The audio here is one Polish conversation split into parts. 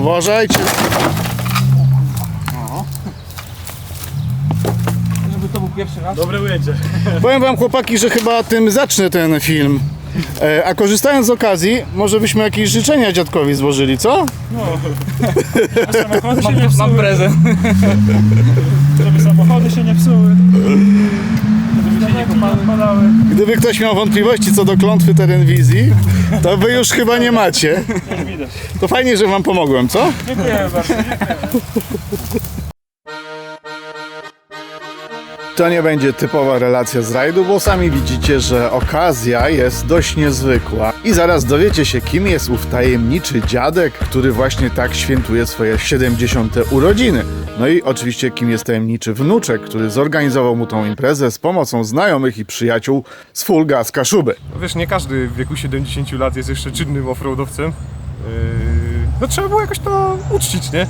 Uważajcie. Żeby to był pierwszy raz. Dobre ujęcie. Powiem wam chłopaki, że chyba tym zacznę ten film. E, a korzystając z okazji, może byśmy jakieś życzenia dziadkowi złożyli, co? A samochody się nie Mam, mam psuły. prezent. Żeby samochody się nie psuły. Padały. Gdyby ktoś miał wątpliwości co do klątwy terenwizji, to wy już chyba nie macie. Widać. To fajnie, że wam pomogłem, co? Dziękuję bardzo. To nie będzie typowa relacja z rajdu, bo sami widzicie, że okazja jest dość niezwykła. I zaraz dowiecie się, kim jest ów tajemniczy dziadek, który właśnie tak świętuje swoje 70. urodziny. No i oczywiście, kim jest tajemniczy wnuczek, który zorganizował mu tą imprezę z pomocą znajomych i przyjaciół z full gas Kaszuby. Wiesz, nie każdy w wieku 70 lat jest jeszcze czynnym offroadowcem. Yy, no trzeba było jakoś to uczcić, nie?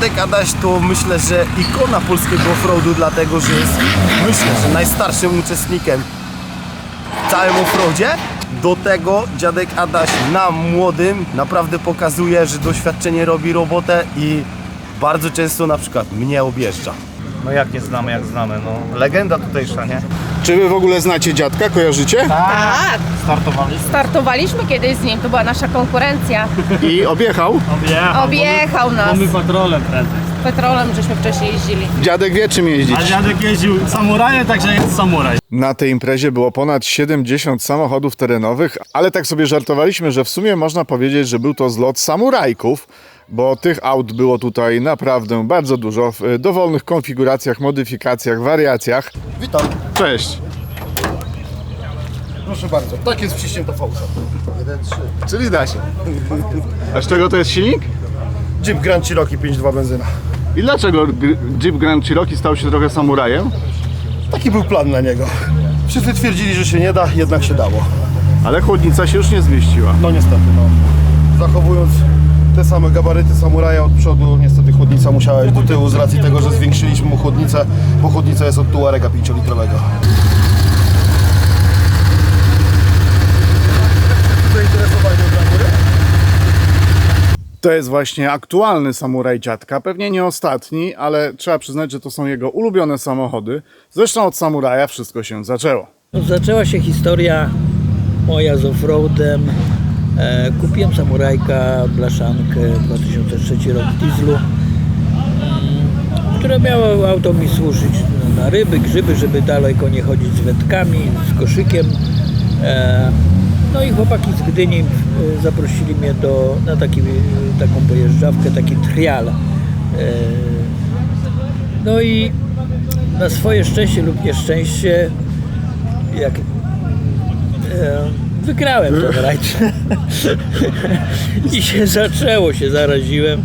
Dziadek Adaś to myślę, że ikona polskiego offroadu, dlatego że jest myślę, że najstarszym uczestnikiem w całym offroadzie. Do tego dziadek Adaś nam młodym naprawdę pokazuje, że doświadczenie robi robotę i bardzo często na przykład mnie objeżdża. No jak nie znamy, jak znamy, no. Legenda tutejsza, nie? Czy wy w ogóle znacie dziadka? Kojarzycie? Tak, Startowali. startowaliśmy kiedyś z nim, to była nasza konkurencja. I objechał? Objechał. Objechał nas. Bo my patrolem prędzej. Petrolem żeśmy wcześniej jeździli. Dziadek wie czym jeździć. A dziadek jeździł samurajem, także jest samuraj. Na tej imprezie było ponad 70 samochodów terenowych, ale tak sobie żartowaliśmy, że w sumie można powiedzieć, że był to zlot samurajków, bo tych aut było tutaj naprawdę bardzo dużo w e, dowolnych konfiguracjach, modyfikacjach, wariacjach. Witam, Cześć! proszę bardzo. Tak jest wciśnięta fałsza. 1.3. Czyli da się. A z czego to jest silnik? Jeep Grand Cherokee 5.2 benzyna. I dlaczego Jeep Grand Cherokee stał się trochę samurajem? Taki był plan na niego. Wszyscy twierdzili, że się nie da, jednak się dało. Ale chłodnica się już nie zmieściła. No niestety, no. Zachowując te same gabaryty samuraja od przodu, niestety chłodnica musiała iść do tyłu z racji tego, że zwiększyliśmy mu chłodnicę, bo chłodnica jest od Tuarega 5-litrowego. Zainteresowani od góry? To jest właśnie aktualny samuraj dziadka, pewnie nie ostatni, ale trzeba przyznać, że to są jego ulubione samochody. Zresztą od samuraja wszystko się zaczęło. Zaczęła się historia moja z offroadem. E, kupiłem samurajka, blaszankę 2003 rok dieslu, mm, która miała auto mi służyć na ryby, grzyby, żeby daleko nie chodzić z wędkami, z koszykiem. E, no i chłopaki z Gdyni e, zaprosili mnie do, na taki, taką pojeżdżawkę, taki trial. No i na swoje szczęście lub nieszczęście, jak wygrałem ten rajd. I się zaczęło, się zaraziłem.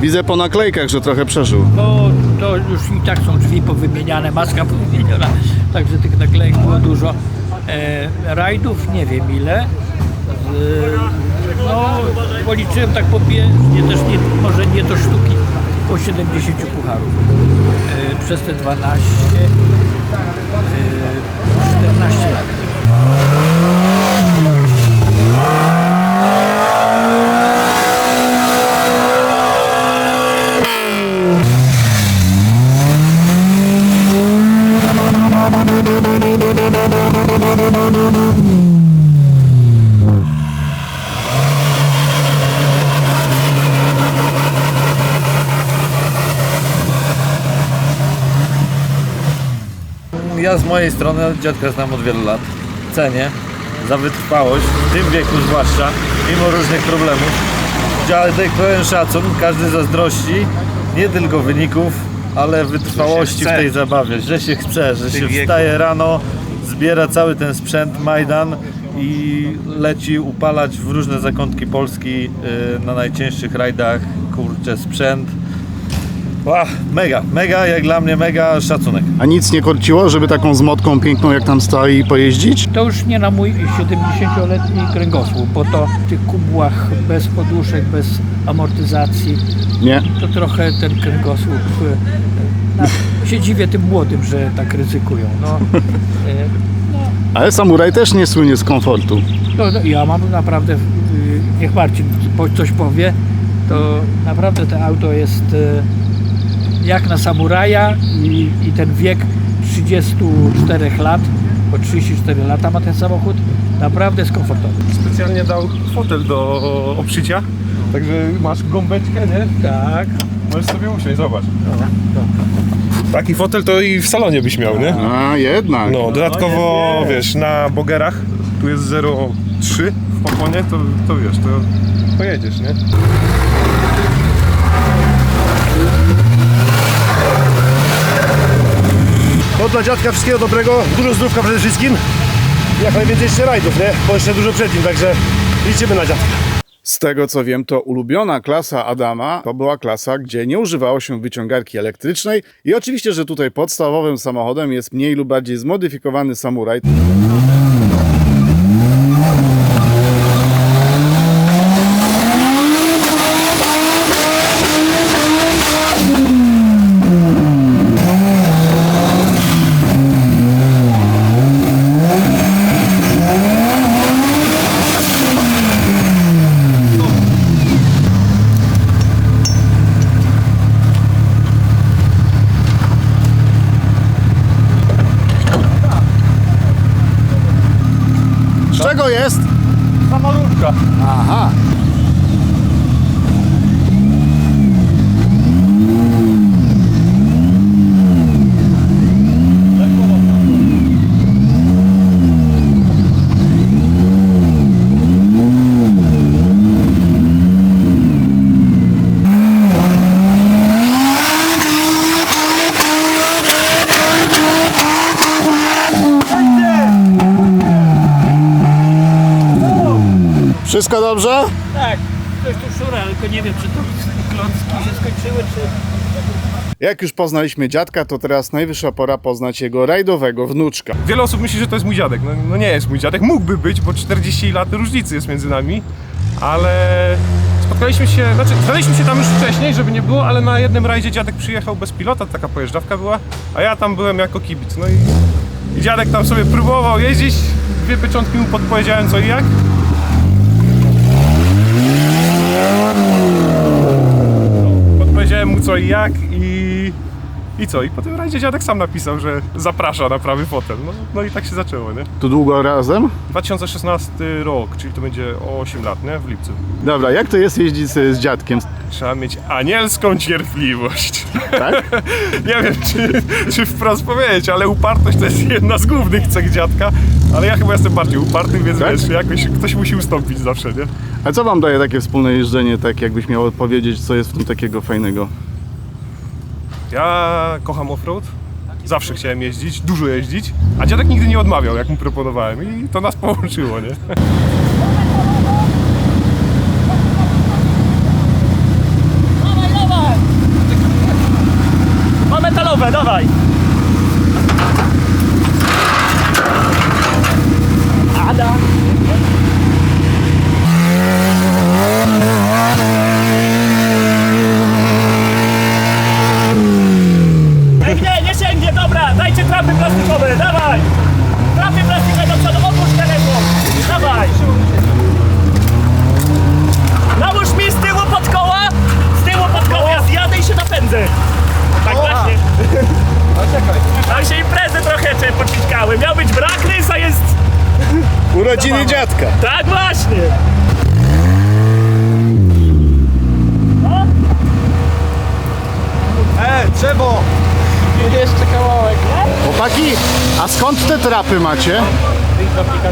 Widzę po naklejkach, że trochę przeżył. No to już i tak są drzwi powymieniane, maska powymieniona, także tych naklejek było dużo. E, rajdów nie wiem ile. E, no policzyłem tak po nie, też nie, może nie do sztuki, po 70 pucharów. E, przez te 12, e, 14 lat. Z mojej strony dziadka znam od wielu lat. Cenię za wytrwałość, w tym wieku zwłaszcza, mimo różnych problemów. Dziadek pełen szacun, każdy zazdrości, nie tylko wyników, ale wytrwałości w tej zabawie, że się chce, że się wstaje rano, zbiera cały ten sprzęt Majdan i leci upalać w różne zakątki Polski yy, na najcięższych rajdach, kurczę, sprzęt. Ła, mega, mega, jak dla mnie mega szacunek. A nic nie korciło, żeby taką zmotką piękną jak tam stoi pojeździć? To już nie na mój 70-letni kręgosłup, bo to w tych kubłach bez poduszek, bez amortyzacji, Nie. to trochę ten kręgosłup. e, e, się dziwię tym młodym, że tak ryzykują. No, e, Ale samuraj też nie słynie z komfortu. no, no, ja mam naprawdę, y, niech Marcin po- coś powie, to naprawdę to auto jest e, jak na samuraja i, i ten wiek 34 lat, bo 34 lata ma ten samochód, naprawdę jest komfortowy. Specjalnie dał fotel do obszycia, także masz gąbeczkę, nie? Tak. Możesz sobie usiąść, zobacz. Taki fotel to i w salonie byś miał, nie? A, jednak. No, dodatkowo, wiesz, na bogerach, tu jest 0,3 w pokonie, to, to wiesz, to pojedziesz, nie? No dla dziadka wszystkiego dobrego, dużo zdrówka przede wszystkim. Jak najwięcej jeszcze rajdów, nie? Bo jeszcze dużo przed nim, także liczymy na dziadka. Z tego co wiem, to ulubiona klasa Adama to była klasa, gdzie nie używało się wyciągarki elektrycznej i oczywiście, że tutaj podstawowym samochodem jest mniej lub bardziej zmodyfikowany samuraj. Czego jest? Samolódka. Aha. Wszystko dobrze? Tak, coś tu szura, tylko nie wiem, czy to klocki się skończyły, czy... Jak już poznaliśmy dziadka, to teraz najwyższa pora poznać jego rajdowego wnuczka. Wiele osób myśli, że to jest mój dziadek. No, no nie jest mój dziadek. Mógłby być, bo 40 lat różnicy jest między nami, ale spotkaliśmy się, znaczy znaliśmy się tam już wcześniej, żeby nie było, ale na jednym rajdzie dziadek przyjechał bez pilota, taka pojeżdżawka była, a ja tam byłem jako kibic. No i, i dziadek tam sobie próbował jeździć, dwie pieczątki mu podpowiedziałem co i jak. Podpowiedziałem mu co i jak i co? I po tym rajdzie dziadek sam napisał, że zaprasza na prawy fotel. No, no i tak się zaczęło, nie? Tu długo razem? 2016 rok, czyli to będzie 8 lat, nie? W lipcu. Dobra, jak to jest jeździć z dziadkiem? Trzeba mieć anielską cierpliwość. Tak? Nie wiem, czy, czy wprost powiedzieć, ale upartość to jest jedna z głównych cech dziadka, ale ja chyba jestem bardziej uparty, więc Tak? wiesz, jakoś ktoś musi ustąpić zawsze, nie? A co wam daje takie wspólne jeżdżenie, tak jakbyś miał powiedzieć, co jest w tym takiego fajnego? Ja kocham offroad, zawsze chciałem jeździć, dużo jeździć, a dziadek nigdy nie odmawiał, jak mu proponowałem i to nas połączyło, nie? Ma metalowe, dawaj! Ada! Nie, nie sięgnie, dobra, dajcie trapy plastikowe, dawaj! Trapy plastikowe do przodu, odłóż telefon, dawaj! Nałóż mi z tyłu pod koła, z tyłu pod koła, ja zjadę i się napędzę. Tak właśnie. Trapy macie?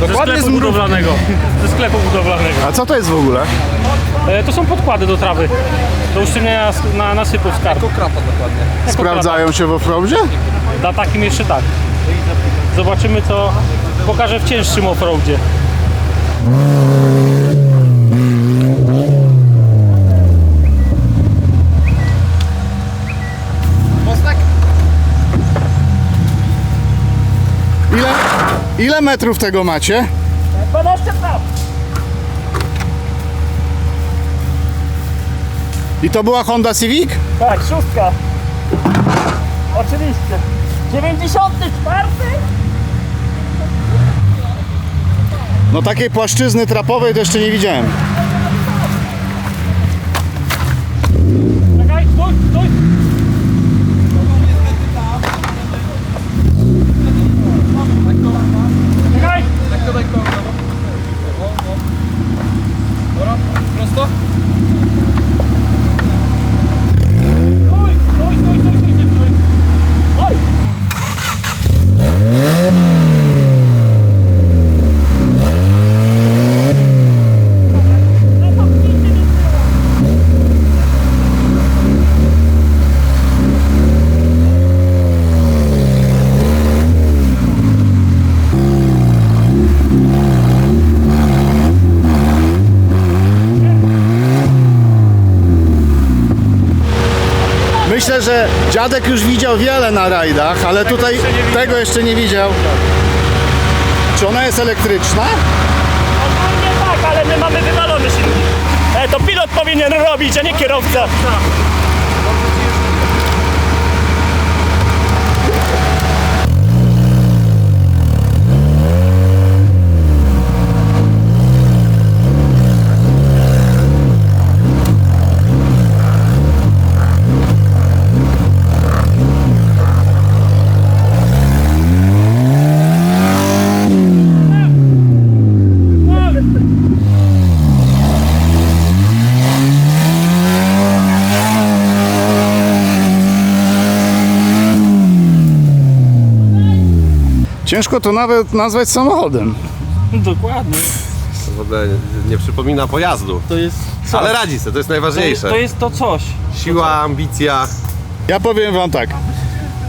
Ze sklepu budowlanego. Ze sklepu budowlanego. A co to jest w ogóle? E, to są podkłady do trawy. Do uszczelniania sk- na, nasypów skarbu. Sprawdzają się w offroadzie? Na takim jeszcze tak. Zobaczymy co pokażę w cięższym offroadzie. Ile metrów tego macie? 12 trap! I to była Honda Civic? Tak, szóstka. Oczywiście. 94? No takiej płaszczyzny trapowej to jeszcze nie widziałem. Myślę, że dziadek już widział wiele na rajdach, ale tutaj tego jeszcze nie widział. Czy ona jest elektryczna? Ogólnie tak, ale my mamy wywalony silnik. E, to pilot powinien robić, a nie kierowca. Ciężko to nawet nazwać samochodem. Dokładnie. W ogóle nie przypomina pojazdu. To jest Ale radzi sobie, to jest to, najważniejsze. to jest to coś. Siła, ambicja. Ja powiem wam tak.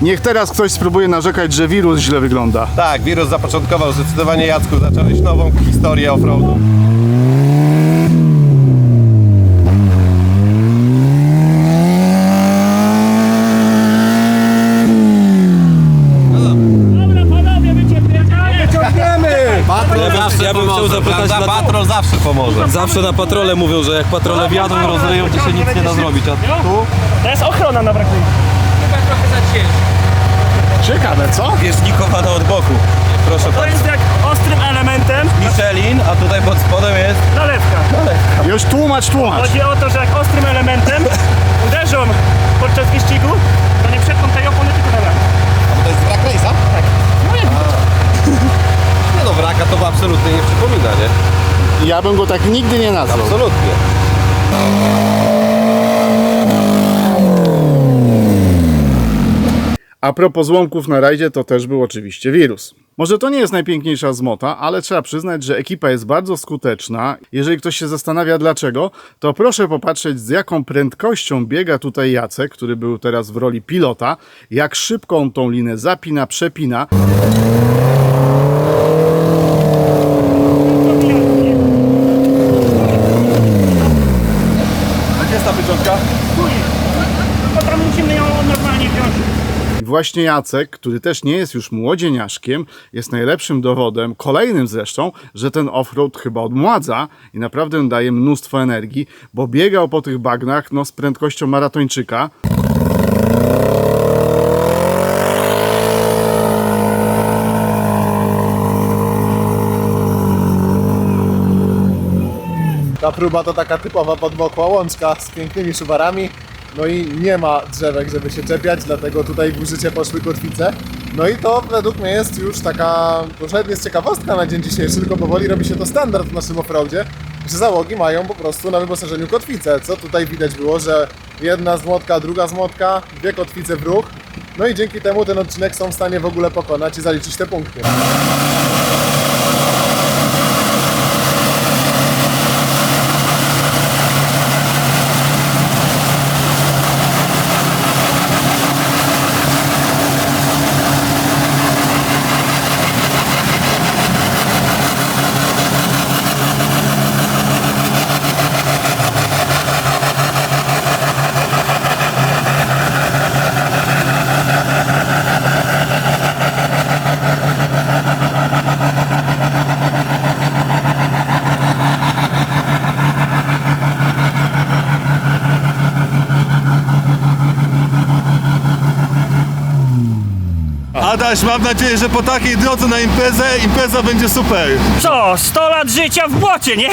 Niech teraz ktoś spróbuje narzekać, że wirus źle wygląda. Tak, wirus zapoczątkował zdecydowanie Jacku, zacząłeś nową historię offroadu. Dobra, panowie, wycierpiecie. Patrol zawsze ja bym chciał zapytać, dlaczego- Patrol zawsze pomoże. Zawsze na patrole mówią, że jak patrole wjadą, rozleją, to się nic nie da zrobić. A tu? To jest ochrona na brakuje. Ciekawe, co? Bieżnikowana od boku. Proszę To bardzo. jest jak ostrym elementem Michelin, a tutaj pod spodem jest... nalewka. Już tłumacz, tłumacz. Chodzi o to, że jak ostrym elementem uderzą podczas wyścigu, to nie przetną tej opony, tylko nalewka. A to jest wrak Race'a? Tak. No, wraka to absolutnie nie przypomina, nie? Ja bym go tak nigdy nie nazwał. Absolutnie. A propos złomków na rajdzie, to też był oczywiście wirus. Może to nie jest najpiękniejsza zmota, ale trzeba przyznać, że ekipa jest bardzo skuteczna. Jeżeli ktoś się zastanawia dlaczego, to proszę popatrzeć z jaką prędkością biega tutaj Jacek, który był teraz w roli pilota, jak szybko on tą linę zapina, przepina. A gdzie jest ta pieczątka? Tylko tam musimy ją normalnie wziąć. I właśnie Jacek, który też nie jest już młodzieniaszkiem, jest najlepszym dowodem, kolejnym zresztą, że ten offroad chyba odmładza i naprawdę daje mnóstwo energii, bo biegał po tych bagnach no, z prędkością maratończyka. Ta próba to taka typowa podmokła łączka z pięknymi szuwarami. No i nie ma drzewek, żeby się czepiać, dlatego tutaj w użycie poszły kotwice. No i to według mnie jest już taka, to nawet jest ciekawostka na dzień dzisiejszy, tylko powoli robi się to standard w naszym offroadzie, że załogi mają po prostu na wyposażeniu kotwicę, co tutaj widać było, że jedna zmotka, druga zmotka, dwie kotwice w ruch. No i dzięki temu ten odcinek są w stanie w ogóle pokonać i zaliczyć te punkty. Adaś, mam nadzieję, że po takiej drodze na imprezę, impreza będzie super. Co? 100 lat życia w błocie, nie?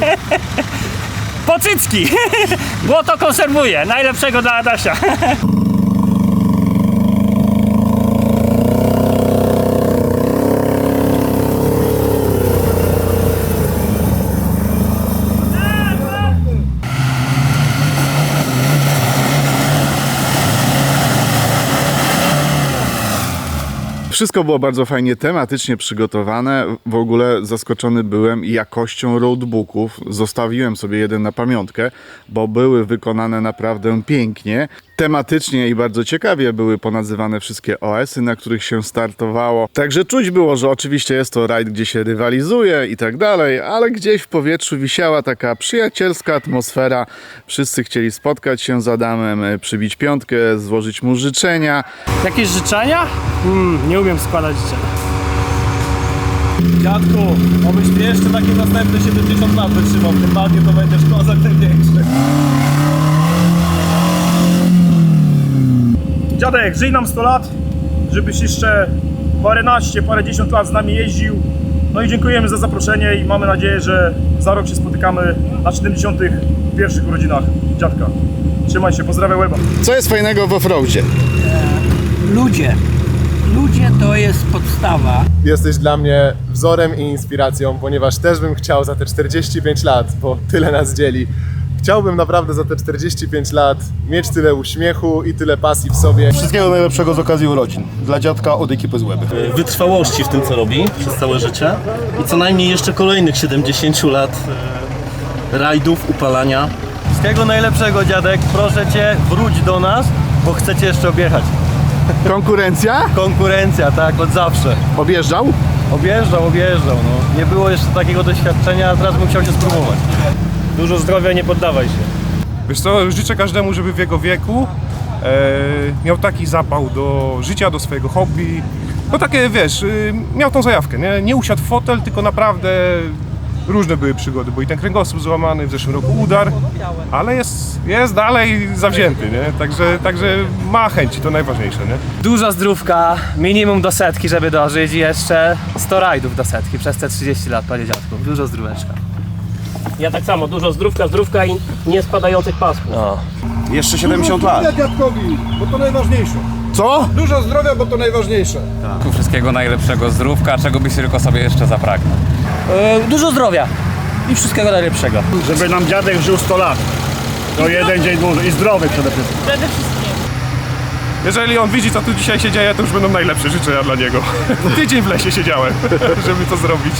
Pocycki! Błoto konserwuje. Najlepszego dla Adasia. Wszystko było bardzo fajnie tematycznie przygotowane. W ogóle zaskoczony byłem jakością roadbooków. Zostawiłem sobie jeden na pamiątkę, bo były wykonane naprawdę pięknie. Tematycznie i bardzo ciekawie były ponazywane wszystkie OS-y, na których się startowało. Także czuć było, że oczywiście jest to rajd, gdzie się rywalizuje i tak dalej, ale gdzieś w powietrzu wisiała taka przyjacielska atmosfera. Wszyscy chcieli spotkać się z Adamem, przybić piątkę, złożyć mu życzenia. Jakieś życzenia? Hmm, nie umiem składać życzeń. Dziadku, obyś ty jeszcze takie następne 70 lat wytrzymał tym bagnie, to będziesz kozak największy. Dziadek, żyj nam 100 lat, żebyś jeszcze paręnaście, parędziesiąt lat z nami jeździł. No i dziękujemy za zaproszenie i mamy nadzieję, że za rok się spotykamy na 71 urodzinach dziadka. Trzymaj się, pozdrawiam Łeba. Co jest fajnego w offroadzie? Ludzie. Ludzie to jest podstawa. Jesteś dla mnie wzorem i inspiracją, ponieważ też bym chciał za te 45 lat, bo tyle nas dzieli, chciałbym naprawdę za te 45 lat mieć tyle uśmiechu i tyle pasji w sobie. Wszystkiego najlepszego z okazji urodzin. Dla dziadka od ekipy z Łeby. wytrwałości w tym, co robi przez całe życie i co najmniej jeszcze kolejnych 70 lat e, rajdów, upalania. Wszystkiego najlepszego, dziadek. Proszę cię, wróć do nas, bo chcecie jeszcze objechać. Konkurencja? Konkurencja, tak, od zawsze. Objeżdżał? Objeżdżał, objeżdżał, no. Nie było jeszcze takiego doświadczenia, a teraz bym chciał się spróbować. Dużo zdrowia, nie poddawaj się. Wiesz co, życzę każdemu, żeby w jego wieku e, miał taki zapał do życia, do swojego hobby. No takie, wiesz, y, miał tą zajawkę, nie? Nie usiadł w fotel, tylko naprawdę różne były przygody, bo i ten kręgosłup złamany, w zeszłym roku udar, ale jest, jest dalej zawzięty, nie? Także, także ma chęci, to najważniejsze, nie? Dużo zdrówka, minimum do setki, żeby dożyć i jeszcze 100 rajdów do setki przez te 30 lat, panie dziadku. Dużo zdróweczka. Ja tak samo, dużo zdrówka, zdrówka i nie spadających pasków. Jeszcze 70 lat. dziadkowi, bo to najważniejsze. Co? Dużo zdrowia, bo to najważniejsze. Wszystkiego najlepszego, zdrówka, czego byś tylko sobie jeszcze zapragnął. dużo zdrowia i wszystkiego najlepszego. Żeby nam dziadek żył 100 lat. To jeden dzień dłużej i zdrowy przede wszystkim. Przede wszystkim. Jeżeli on widzi, co tu dzisiaj się dzieje, to już będą najlepsze życzenia dla niego. Tydzień w lesie siedziałem, żeby to zrobić.